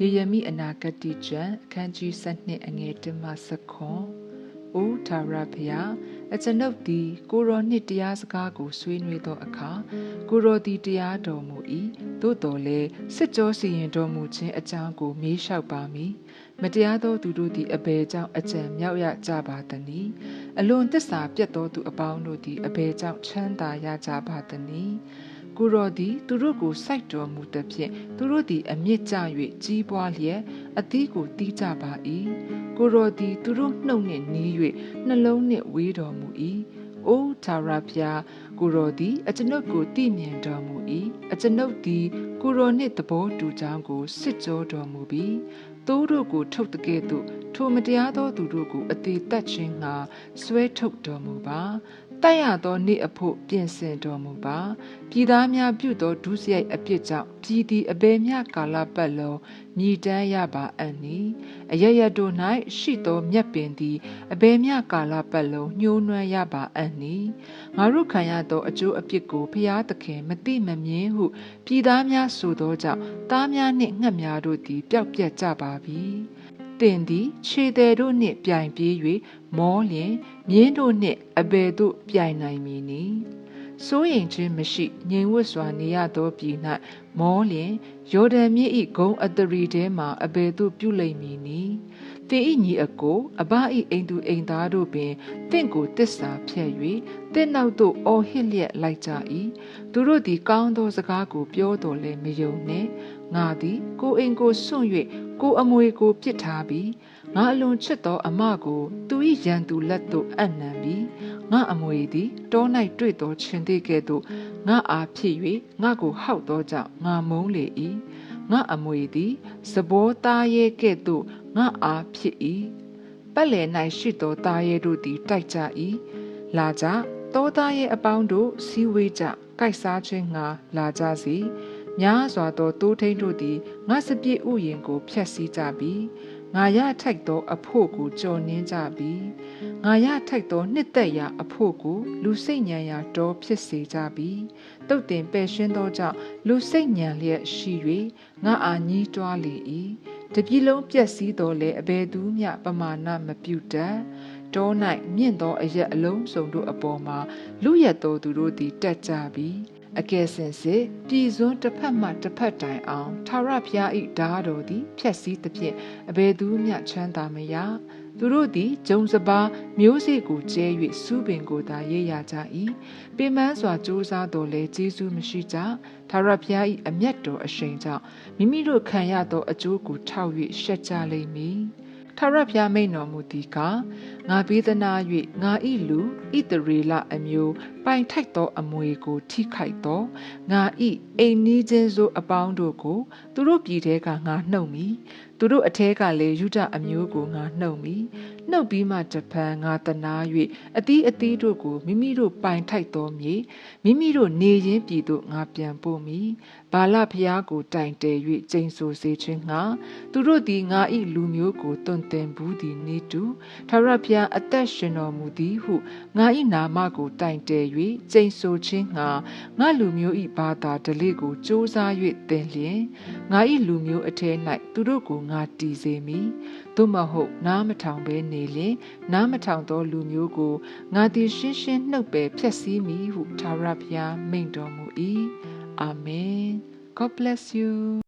ယေရမိအနာဂတိကျမ်းအခန်းကြီး7အငယ်1မှ7အိုထာဝရဘုရားအကျွန်ုပ်သည်ကိုရောနှင့်တရားစကားကိုဆွေးနွေးသောအခါကိုရောသည်တရားတော်မူ၏သို့တော်လည်းစစ်ကြောစီရင်တော်မူခြင်းအကြောင်းကိုမေးလျှောက်ပါမည်မတရားသောသူတို့သည်အဘယ်ကြောင့်အကြံမြောက်ရကြပါသနည်းအလွန်တစ္ဆာပြတ်သောသူအပေါင်းတို့သည်အဘယ်ကြောင့်ချမ်းသာရကြပါသနည်း ကိုရောသည် သူတို့ကိုစိုက်တော်မူသည်ဖြင့်သူတို့သည်အမြင့်ကျ၍ကြီးပွားလျက်အသီးကိုတီးကြပါ၏ကိုရောသည် သူတို့နှုတ်နှင့်နီး၍နှလုံးနှင့်ဝေးတော်မူ၏အိုထာဝရဘုရားကိုရောသည်အကျွန်ုပ်ကိုတည်မြင်တော်မူ၏အကျွန်ုပ်သည်ကိုရောနှင့်သဘောတူကြောင်းကိုစစ်ကြောတော်မူပြီးသူတို့ကိုထုတ်တကဲ့သို့ထိုမတရားသောသူတို့ကိုအသေးတက်ခြင်းငှာဆွဲထုတ်တော်မူပါ တိုက်ရသောနေ့အဖို့ပြင်ဆင်တော်မူပါပြည်သားများပြုသောဒုစရိုက်အပြစ်ကြောင့်ပြည်သည်အဘယ်မျှကာလပတ်လုံးမြည်တမ်းရပါအံ့နီအရရတို့၌ရှိသောမြက်ပင်သည်အဘယ်မျှကာလပတ်လုံးညှိုးနွမ်းရပါအံ့နီငါတို့ခံရသောအကျိုးအပြစ်ကိုဖျားသခင်မတိမမြင်ဟုပြည်သားများဆိုသောကြောင့်သားများနှင့်ငှက်များတို့သည်ပျောက်ပြက်ကြပါပြီ တင်သည်ခြေသည်တို့နှင့်ပြိုင်ပြေး၍မောလျင်မြင်းတို့နှင့်အဘယ်သို့ပြိုင်နိုင်မည်နည်းစိုးရင်ခြင်းမရှိငြိမ်ဝတ်စွာနေရသောပြည်၌မောလျင်ယော်ဒန်မြစ်၏ဂုံအတရီထဲမှအဘယ်သို့ပြုလိမ့်မည်နည်းသင်၏ညီအကိုအဘ၏အိမ်သူအိမ်သားတို့ပင်တင့်ကိုတစ္ဆာဖြတ်၍တင့်နောက်သို့အော်ဟစ်လျက်လိုက်ကြ၏သူတို့သည်ကောင်းသောစကားကိုပြောတော်လဲမယုံနှင့်ငါသည်ကိုအိမ်ကိုစွန့်၍ ကိုအမွေကိုပြစ်ထားပြီးငါအလွန်ချစ်သောအမကို သူ၏ရန်သူလက်သို့အံ့နံပြီးငါအမွေသည်တော၌တွေ့သောခြင်းသေးကဲ့သို့ငါအားဖြစ်၍ငါကိုဟောက်သောကြောင့်ငါမုန်းလေ၏ငါအမွေသည်စဘောသားရဲ့ကဲ့သို့ငါအားဖြစ်၏ပတ်လည်၌ရှိသောသားရဲ့တို့သည်တိုက်ကြ၏လာကြတောသားရဲ့အပေါင်းတို့စီဝေးကြကိုက်စားခြင်းငါလာကြစီ များစွာသောတိုးထိန်တို့သည်ငါစပြည့်ဥယျင်ကိုဖျက်ဆီးကြပြီငါရထိုက်သောအဖို့ကိုကြော်နှင်းကြပြီငါရထိုက်သောနှစ်သက်ရာအဖို့ကိုလူစိတ်ညံရာတောဖြစ်စေကြပြီတုတ်တင်ပယ်ရှင်းသောကြောင့်လူစိတ်ညံလျက်ရှိ၍ငါအာညည်းတွားလေ၏တပြီလုံးပြက်စီးတော်လဲအဘယ်သူမျှပမာဏမပြုတတ်တော၌မြင့်သောအရက်အလုံးစုံတို့အပေါ်မှာလူရက်သောသူတို့သည်တက်ကြပြီ အကယ်စင်စစ်ပြည်စွန်းတစ်ဖက်မှတစ်ဖက်တိုင်အောင်ထာဝရဘုရား၏ဓာတော်သည် ဖြက်စီးသဖြင့်အဘယ်သူမျှချမ်းသာမရသူတို့သည်ဂျုံစပါးမျိုးစေ့ကိုကျဲ၍စူးပင်ကိုသာရေးရကြ၏ပင်မစွာစူးစားတော်လဲကျေးဇူးမရှိကြထာဝရဘုရား၏အမျက်တော်အရှိန်ကြောင့်မိမိတို့ခံရသောအကျိုးကိုထောက်၍ရှက်ကြလိမ့်မည်ထာဝရဘုရားမိန်တော်မူသည်ကားငါပေးသနာ၍ငါဤလူဣတရေလအမျိုး ပိုင်ထိုက်သော အမွေကို ထိခိုက်သောငါဤအိမ်နီးချင်းစိုးအပေါင်းတို့ကို သူတို့ပြည်ထဲကငါနှုတ်မိသူတို့အထဲကလည်းယူဒအမျိုးကိုငါနှုတ်မိနှုတ်ပြီးမှတပံငါတနာ၍အသီးအသီးတို့ကိုမိမိတို့ပိုင်ထိုက်သောမြေမိမိတို့နေရင်းပြည်သို့ငါပြန်ပို့မိဘာလဖျားကိုတိုင်တယ်၍ကျိန်ဆိုစေခြင်းငါသူတို့သည်ငါ၏လူမျိုးကိုတွင်တင်ဘူးသည်နေတူထာဝရဘုရားအသက်ရှင်တော်မူသည်ဟုငါ၏နာမကိုတိုင်တယ်၍ကျိန်ဆိုခြင်းငါငါလူမျိုး၏ဘာသာဓလေ့ကိုစ조사၍သင်လျင်ငါ၏လူမျိုးအထဲ၌သူတို့ကိုငါတည်စေမည်သို့မဟုတ်နားမထောင်ဘဲနေလျင်နားမထောင်သောလူမျိုးကိုငါသည်ရှင်းရှင်းနှုတ်ပယ်ဖျက်ဆီးမည်ဟုထာဝရဘုရားမိန့်တော်မူ၏အာမင် God bless you